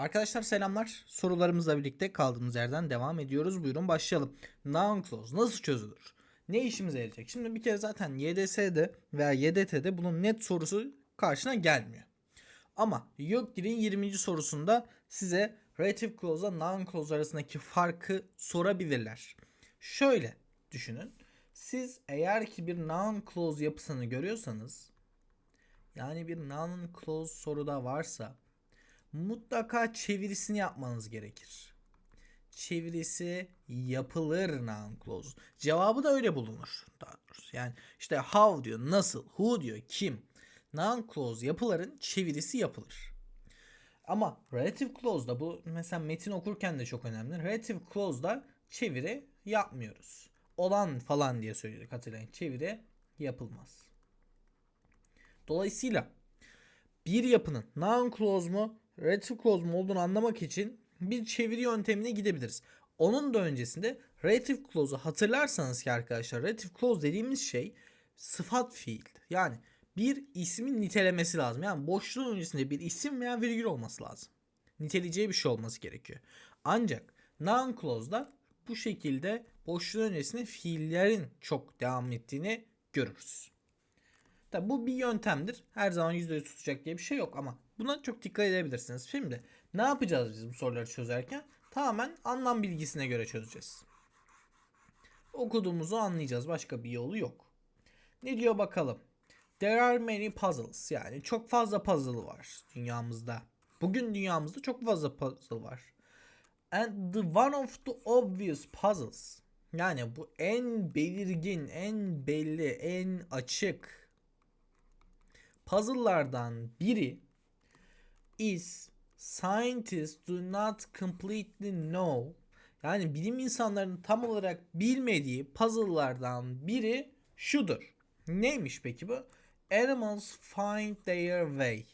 Arkadaşlar selamlar. Sorularımızla birlikte kaldığımız yerden devam ediyoruz. Buyurun başlayalım. Noun clause nasıl çözülür? Ne işimize yarayacak? Şimdi bir kere zaten YDS'de veya YDT'de bunun net sorusu karşına gelmiyor. Ama YÖKDİL'in 20. sorusunda size relative clause'la noun clause arasındaki farkı sorabilirler. Şöyle düşünün. Siz eğer ki bir noun clause yapısını görüyorsanız yani bir noun clause soruda varsa mutlaka çevirisini yapmanız gerekir. Çevirisi yapılır noun clause. Cevabı da öyle bulunur daha doğrusu. Yani işte how diyor, nasıl, who diyor, kim. Noun clause yapıların çevirisi yapılır. Ama relative clause'da bu mesela metin okurken de çok önemli. Relative clause'da çeviri yapmıyoruz. Olan falan diye söylüyorduk hatırlayın. Çeviri yapılmaz. Dolayısıyla bir yapının noun clause mu relative clause mu olduğunu anlamak için bir çeviri yöntemine gidebiliriz. Onun da öncesinde relative clause'u hatırlarsanız ki arkadaşlar relative clause dediğimiz şey sıfat fiil. Yani bir ismin nitelemesi lazım. Yani boşluğun öncesinde bir isim veya virgül olması lazım. Niteleyeceği bir şey olması gerekiyor. Ancak noun clause'da bu şekilde boşluğun öncesinde fiillerin çok devam ettiğini görürüz. Tabi bu bir yöntemdir. Her zaman %100 tutacak diye bir şey yok ama buna çok dikkat edebilirsiniz. Şimdi ne yapacağız biz bu soruları çözerken? Tamamen anlam bilgisine göre çözeceğiz. Okuduğumuzu anlayacağız. Başka bir yolu yok. Ne diyor bakalım? There are many puzzles. Yani çok fazla puzzle var dünyamızda. Bugün dünyamızda çok fazla puzzle var. And the one of the obvious puzzles. Yani bu en belirgin, en belli, en açık puzzle'lardan biri is scientists do not completely know yani bilim insanlarının tam olarak bilmediği puzzle'lardan biri şudur. Neymiş peki bu? Animals find their way.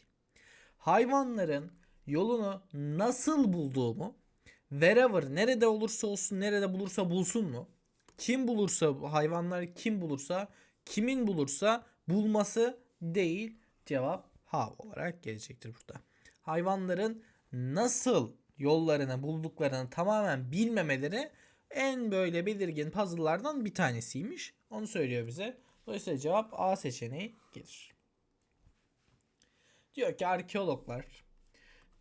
Hayvanların yolunu nasıl bulduğumu wherever nerede olursa olsun nerede bulursa bulsun mu? Kim bulursa hayvanlar kim bulursa kimin bulursa bulması değil cevap how olarak gelecektir burada. Hayvanların nasıl yollarını bulduklarını tamamen bilmemeleri en böyle belirgin puzzle'lardan bir tanesiymiş. Onu söylüyor bize. Dolayısıyla cevap A seçeneği gelir. Diyor ki arkeologlar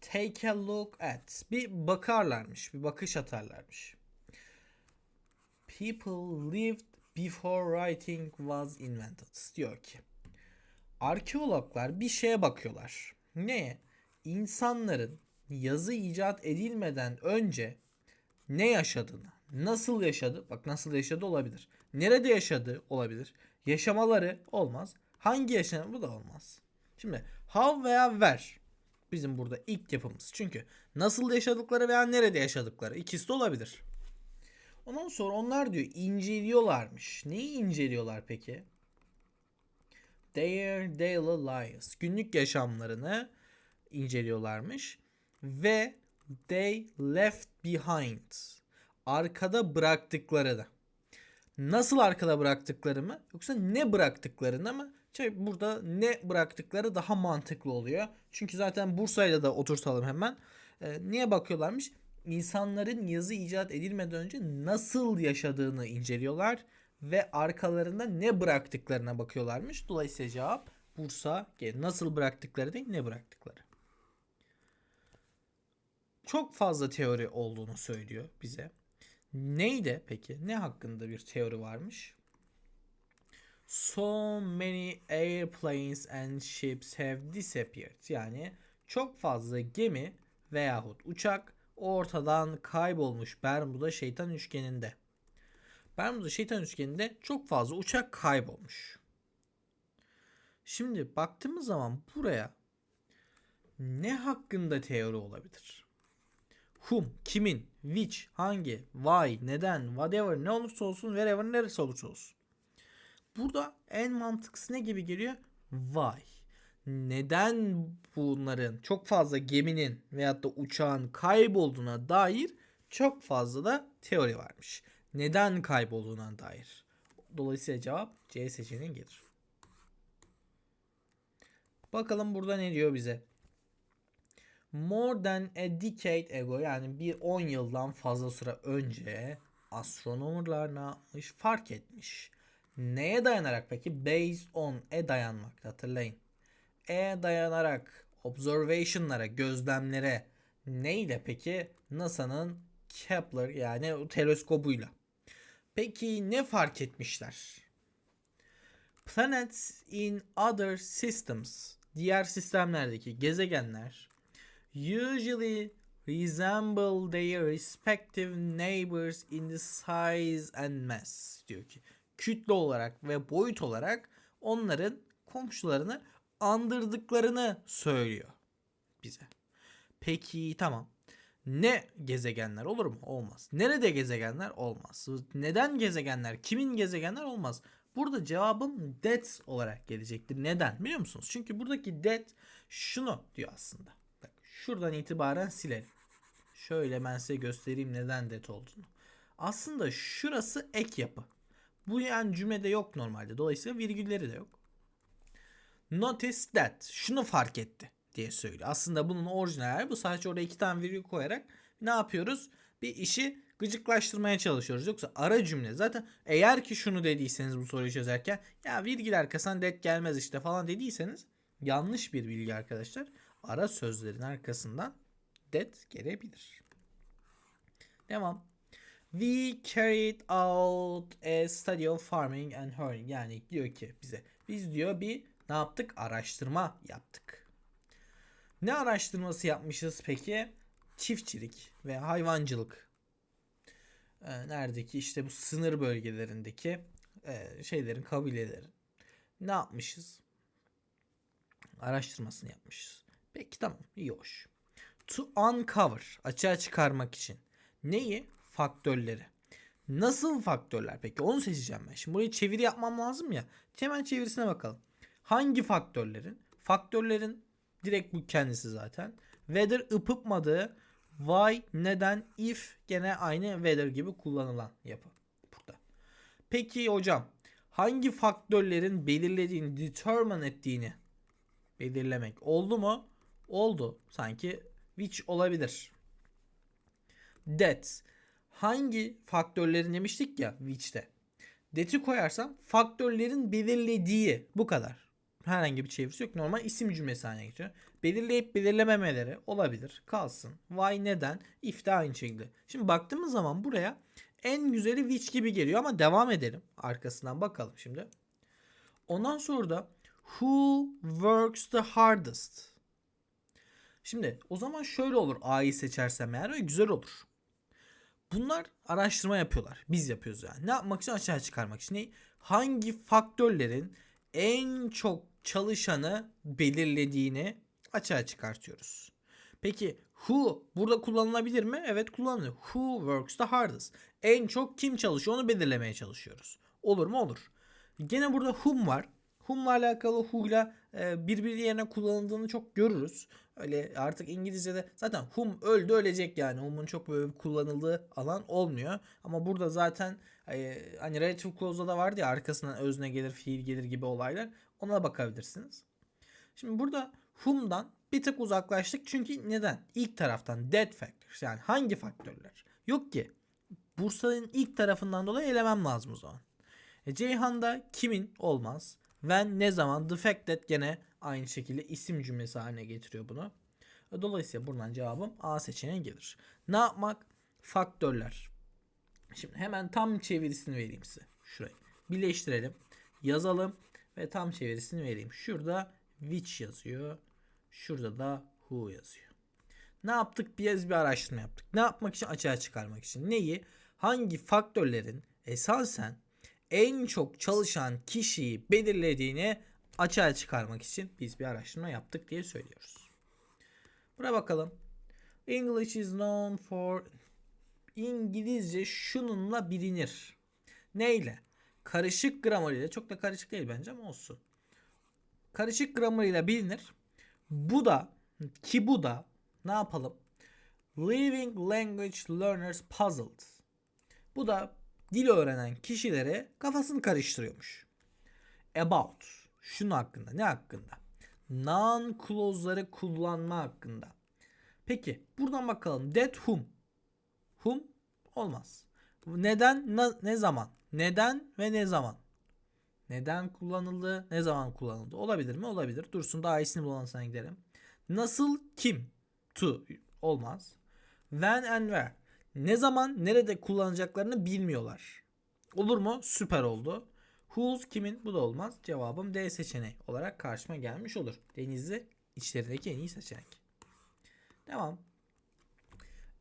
take a look at bir bakarlarmış, bir bakış atarlarmış. People lived before writing was invented. Diyor ki arkeologlar bir şeye bakıyorlar. Neye? İnsanların yazı icat edilmeden önce ne yaşadığını, nasıl yaşadı, bak nasıl yaşadı olabilir. Nerede yaşadı olabilir. Yaşamaları olmaz. Hangi yaşam bu da olmaz. Şimdi how veya where bizim burada ilk yapımız. Çünkü nasıl yaşadıkları veya nerede yaşadıkları ikisi de olabilir. Ondan sonra onlar diyor inceliyorlarmış. Neyi inceliyorlar peki? Their daily lives. Günlük yaşamlarını inceliyorlarmış. Ve they left behind. Arkada bıraktıklarını. Nasıl arkada bıraktıkları mı? Yoksa ne bıraktıklarını mı? Şey, burada ne bıraktıkları daha mantıklı oluyor. Çünkü zaten Bursa'yla da oturtalım hemen. Ee, niye bakıyorlarmış? İnsanların yazı icat edilmeden önce nasıl yaşadığını inceliyorlar ve arkalarında ne bıraktıklarına bakıyorlarmış. Dolayısıyla cevap Bursa nasıl bıraktıkları değil ne bıraktıkları. Çok fazla teori olduğunu söylüyor bize. Neydi peki? Ne hakkında bir teori varmış? So many airplanes and ships have disappeared. Yani çok fazla gemi veyahut uçak ortadan kaybolmuş Bermuda şeytan üçgeninde. Bermuda şeytan üçgeninde çok fazla uçak kaybolmuş. Şimdi baktığımız zaman buraya ne hakkında teori olabilir? Whom, kimin, which, hangi, why, neden, whatever ne olursa olsun, wherever neresi olursa olsun. Burada en mantıklısı ne gibi geliyor? Why. Neden bunların çok fazla geminin veyahut da uçağın kaybolduğuna dair çok fazla da teori varmış. Neden kaybolduğuna dair. Dolayısıyla cevap C seçeneği gelir. Bakalım burada ne diyor bize? More than a decade ago yani bir 10 yıldan fazla süre önce astronomlar ne yapmış fark etmiş. Neye dayanarak peki? Based on e dayanmak hatırlayın. E dayanarak observation'lara, gözlemlere neyle peki? NASA'nın Kepler yani teleskobuyla. Peki ne fark etmişler? Planets in other systems diğer sistemlerdeki gezegenler usually resemble their respective neighbors in the size and mass diyor ki kütle olarak ve boyut olarak onların komşularını andırdıklarını söylüyor bize. Peki tamam. Ne gezegenler olur mu? Olmaz. Nerede gezegenler? Olmaz. Neden gezegenler? Kimin gezegenler? Olmaz. Burada cevabım that olarak gelecektir. Neden? Biliyor musunuz? Çünkü buradaki that şunu diyor aslında. Şuradan itibaren silelim. Şöyle ben size göstereyim neden that olduğunu. Aslında şurası ek yapı. Bu yani cümlede yok normalde. Dolayısıyla virgülleri de yok. Notice that. Şunu fark etti diye söylüyor. Aslında bunun orijinali bu. Sadece oraya iki tane virgül koyarak ne yapıyoruz? Bir işi gıcıklaştırmaya çalışıyoruz. Yoksa ara cümle zaten eğer ki şunu dediyseniz bu soruyu çözerken ya virgül arkasından that gelmez işte falan dediyseniz yanlış bir bilgi arkadaşlar. Ara sözlerin arkasından that gelebilir. Devam. We carried out a study of farming and herding. Yani diyor ki bize biz diyor bir ne yaptık? Araştırma yaptık. Ne araştırması yapmışız peki? Çiftçilik ve hayvancılık. Ee, neredeki işte bu sınır bölgelerindeki e, şeylerin kabilelerin ne yapmışız? Araştırmasını yapmışız. Peki tamam iyi hoş. To uncover açığa çıkarmak için neyi? Faktörleri. Nasıl faktörler peki? Onu seçeceğim ben. Şimdi burayı çeviri yapmam lazım ya. Hemen çevirisine bakalım. Hangi faktörlerin? Faktörlerin direkt bu kendisi zaten. Whether ıpıpmadığı, why, neden, if gene aynı whether gibi kullanılan yapı burada. Peki hocam hangi faktörlerin belirlediğini, determine ettiğini belirlemek oldu mu? Oldu. Sanki which olabilir. That hangi faktörlerin demiştik ya which'te. That'i koyarsam faktörlerin belirlediği bu kadar. Herhangi bir çevirisi yok. Normal isim cümlesi haline geçiyor. Belirleyip belirlememeleri olabilir. Kalsın. Why neden? If de aynı şekilde. Şimdi baktığımız zaman buraya en güzeli which gibi geliyor ama devam edelim. Arkasından bakalım şimdi. Ondan sonra da who works the hardest? Şimdi o zaman şöyle olur A'yı seçersem eğer ve güzel olur. Bunlar araştırma yapıyorlar. Biz yapıyoruz yani. Ne yapmak için? Aşağı çıkarmak için. Hangi faktörlerin en çok çalışanı belirlediğini açığa çıkartıyoruz. Peki who burada kullanılabilir mi? Evet kullanılıyor. Who works the hardest? En çok kim çalışıyor onu belirlemeye çalışıyoruz. Olur mu? Olur. Gene burada whom var. Whom'la alakalı who'la e, birbiri yerine kullanıldığını çok görürüz. Öyle artık İngilizce'de zaten whom öldü ölecek yani. Whom'un çok böyle kullanıldığı alan olmuyor. Ama burada zaten e, hani relative clause'da da vardı ya arkasından özne gelir, fiil gelir gibi olaylar. Ona bakabilirsiniz. Şimdi burada whom'dan bir tık uzaklaştık. Çünkü neden? İlk taraftan dead factors yani hangi faktörler? Yok ki. Bursa'nın ilk tarafından dolayı elemem lazım o zaman. E, Ceyhan'da kimin olmaz. When ne zaman the fact that gene aynı şekilde isim cümlesi haline getiriyor bunu. Dolayısıyla buradan cevabım A seçeneği gelir. Ne yapmak? Faktörler. Şimdi hemen tam çevirisini vereyim size. Şurayı. Birleştirelim. Yazalım ve tam çevirisini vereyim. Şurada which yazıyor. Şurada da who yazıyor. Ne yaptık? Biz bir araştırma yaptık. Ne yapmak için? Açığa çıkarmak için. Neyi? Hangi faktörlerin esasen en çok çalışan kişiyi belirlediğini açığa çıkarmak için biz bir araştırma yaptık diye söylüyoruz. Buraya bakalım. English is known for İngilizce şununla bilinir. Neyle? Karışık grameriyle. Çok da karışık değil bence ama olsun. Karışık grameriyle bilinir. Bu da ki bu da ne yapalım? Living Language Learners Puzzled. Bu da dil öğrenen kişilere kafasını karıştırıyormuş. About. Şunun hakkında. Ne hakkında? Non clause'ları kullanma hakkında. Peki buradan bakalım. That whom. Whom olmaz. Neden na- ne zaman? Neden ve ne zaman? Neden kullanıldı? Ne zaman kullanıldı? Olabilir mi? Olabilir. Dursun daha iyisini bulalım gidelim. Nasıl? Kim? To. Olmaz. When and where. Ne zaman nerede kullanacaklarını bilmiyorlar. Olur mu? Süper oldu. Whose kimin? Bu da olmaz. Cevabım D seçeneği olarak karşıma gelmiş olur. Denizli içlerindeki en iyi seçenek. Devam.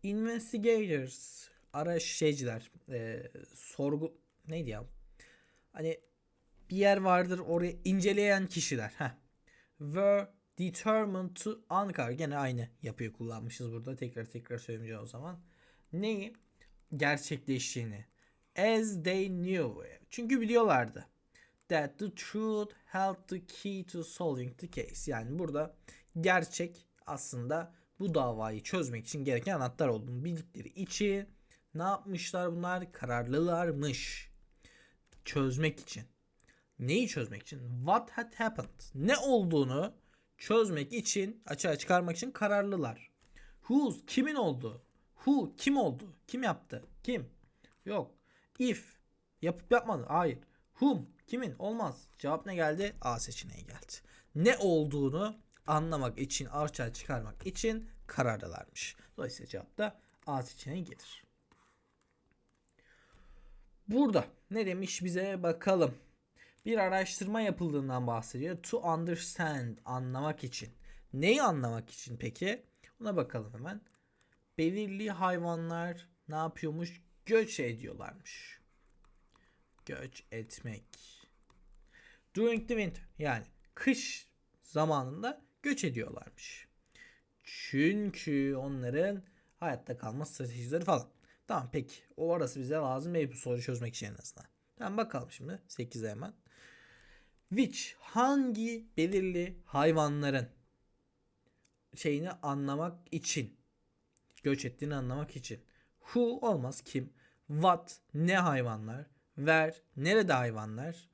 Investigators araştırıcılar e, sorgu neydi ya? Hani bir yer vardır oraya inceleyen kişiler. Heh. Were determined to uncover. Gene aynı yapıyı kullanmışız burada. Tekrar tekrar söylemeyeceğim o zaman. Neyi? Gerçekleştiğini. As they knew. Çünkü biliyorlardı. That the truth held the key to solving the case. Yani burada gerçek aslında bu davayı çözmek için gereken anahtar olduğunu bildikleri için ne yapmışlar bunlar? Kararlılarmış. Çözmek için. Neyi çözmek için? What had happened? Ne olduğunu çözmek için, açığa çıkarmak için kararlılar. Whose? Kimin oldu? Who? Kim oldu? Kim yaptı? Kim? Yok. If. Yapıp yapmadı. Hayır. Whom? Kimin? Olmaz. Cevap ne geldi? A seçeneği geldi. Ne olduğunu anlamak için, açığa çıkarmak için kararlılarmış. Dolayısıyla cevap da A seçeneği gelir. Burada ne demiş bize bakalım. Bir araştırma yapıldığından bahsediyor. To understand, anlamak için. Neyi anlamak için peki? Buna bakalım hemen. Belirli hayvanlar ne yapıyormuş? Göç ediyorlarmış. Göç etmek. During the winter yani kış zamanında göç ediyorlarmış. Çünkü onların hayatta kalma stratejileri falan. Tamam peki. O arası bize lazım değil bu soruyu çözmek için en azından. Tamam bakalım şimdi 8'e hemen. Which hangi belirli hayvanların şeyini anlamak için göç ettiğini anlamak için. Who olmaz kim. What ne hayvanlar. Where nerede hayvanlar.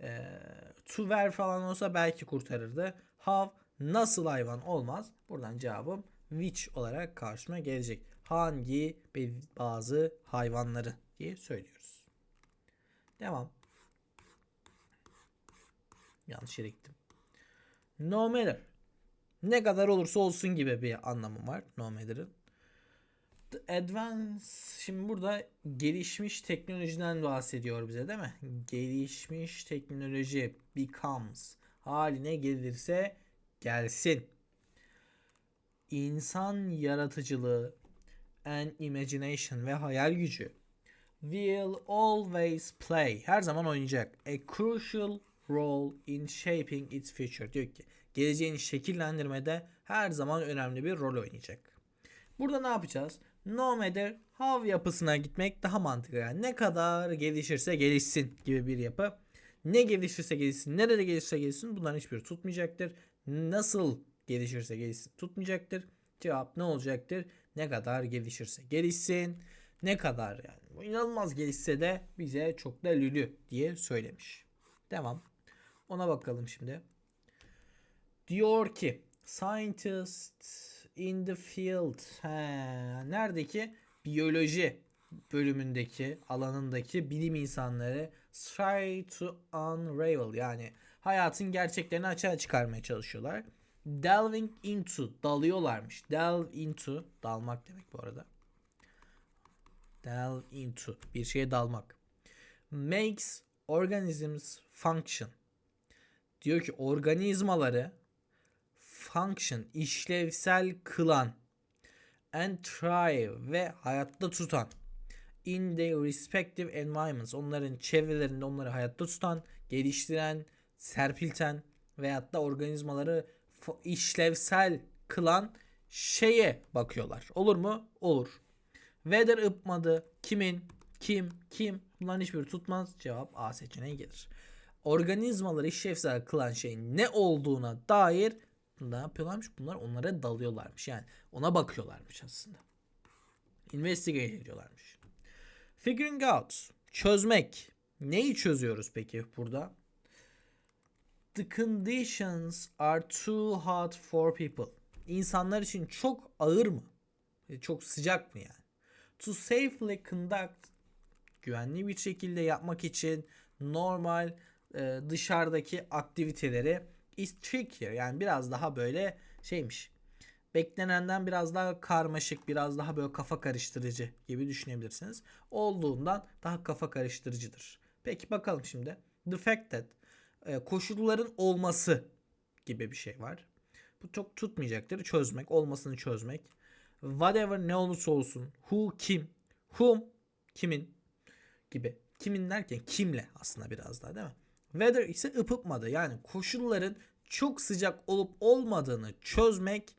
Ee, to where falan olsa belki kurtarırdı. How nasıl hayvan olmaz. Buradan cevabım which olarak karşıma gelecek. Hangi bazı hayvanları diye söylüyoruz. Devam. Yanlış yere gittim. No matter. Ne kadar olursa olsun gibi bir anlamı var no matter'ın. The advance şimdi burada gelişmiş teknolojiden bahsediyor bize değil mi? Gelişmiş teknoloji becomes haline gelirse gelsin. İnsan yaratıcılığı and imagination ve hayal gücü will always play her zaman oynayacak a crucial role in shaping its future diyor ki geleceğini şekillendirmede her zaman önemli bir rol oynayacak. Burada ne yapacağız? No matter how yapısına gitmek daha mantıklı. Yani ne kadar gelişirse gelişsin gibi bir yapı. Ne gelişirse gelişsin, nerede gelişirse gelişsin bunların hiçbiri tutmayacaktır. Nasıl gelişirse gelişsin tutmayacaktır. Cevap ne olacaktır? Ne kadar gelişirse gelişsin. Ne kadar yani. Bu inanılmaz gelişse de bize çok da lülü diye söylemiş. Devam. Ona bakalım şimdi. Diyor ki scientists in the field. He, neredeki? Biyoloji bölümündeki alanındaki bilim insanları try to unravel yani hayatın gerçeklerini açığa çıkarmaya çalışıyorlar. Delving into dalıyorlarmış. Delve into dalmak demek bu arada. Delve into bir şeye dalmak. Makes organisms function. Diyor ki organizmaları function işlevsel kılan and thrive ve hayatta tutan in their respective environments onların çevrelerinde onları hayatta tutan, geliştiren, serpilten veyahut da organizmaları işlevsel kılan şeye bakıyorlar. Olur mu? Olur. Whether ıpmadı, kimin, kim, kim bunların hiçbiri tutmaz. Cevap A seçeneği gelir. Organizmaları işlevsel kılan şeyin ne olduğuna dair ne yapıyorlarmış? Bunlar onlara dalıyorlarmış. Yani ona bakıyorlarmış aslında. Investigate ediyorlarmış. Figuring out. Çözmek. Neyi çözüyoruz peki burada? The conditions are too hot for people. insanlar için çok ağır mı? E, Çok sıcak mı yani? To safely conduct güvenli bir şekilde yapmak için normal e, dışarıdaki aktiviteleri is trickier. Yani biraz daha böyle şeymiş. Beklenenden biraz daha karmaşık, biraz daha böyle kafa karıştırıcı gibi düşünebilirsiniz. Olduğundan daha kafa karıştırıcıdır. Peki bakalım şimdi. The fact that e, koşulların olması gibi bir şey var. Bu çok tutmayacaktır. Çözmek, olmasını çözmek. Whatever ne olursa olsun. Who kim? Whom kimin gibi. Kimin derken kimle aslında biraz daha değil mi? Weather ise ıpıpmadı. Yani koşulların çok sıcak olup olmadığını çözmek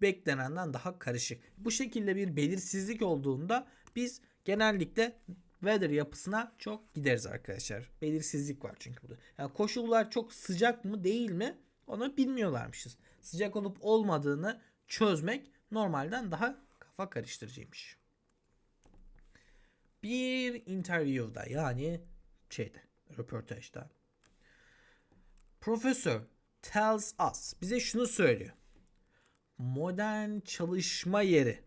beklenenden daha karışık. Bu şekilde bir belirsizlik olduğunda biz genellikle weather yapısına çok gideriz arkadaşlar. Belirsizlik var çünkü burada. Yani koşullar çok sıcak mı değil mi onu bilmiyorlarmışız. Sıcak olup olmadığını çözmek normalden daha kafa karıştırıcıymış. Bir interview'da yani şeyde röportajda Profesör tells us bize şunu söylüyor. Modern çalışma yeri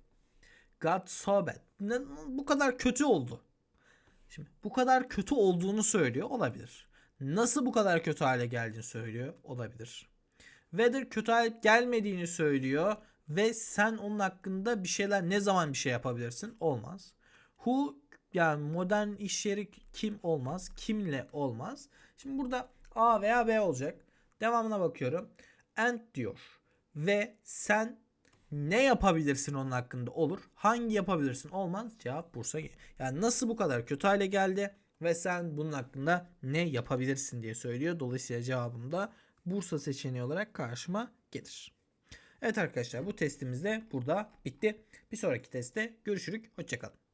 got so bad. Bu kadar kötü oldu. Şimdi bu kadar kötü olduğunu söylüyor olabilir. Nasıl bu kadar kötü hale geldiğini söylüyor olabilir. Weather kötü hale gelmediğini söylüyor ve sen onun hakkında bir şeyler ne zaman bir şey yapabilirsin olmaz. Who yani modern iş yeri kim olmaz kimle olmaz. Şimdi burada A veya B olacak. Devamına bakıyorum. And diyor. Ve sen ne yapabilirsin onun hakkında olur. Hangi yapabilirsin olmaz. Cevap Bursa. Yani nasıl bu kadar kötü hale geldi ve sen bunun hakkında ne yapabilirsin diye söylüyor. Dolayısıyla cevabım da Bursa seçeneği olarak karşıma gelir. Evet arkadaşlar bu testimiz de burada bitti. Bir sonraki testte görüşürük. Hoşçakalın.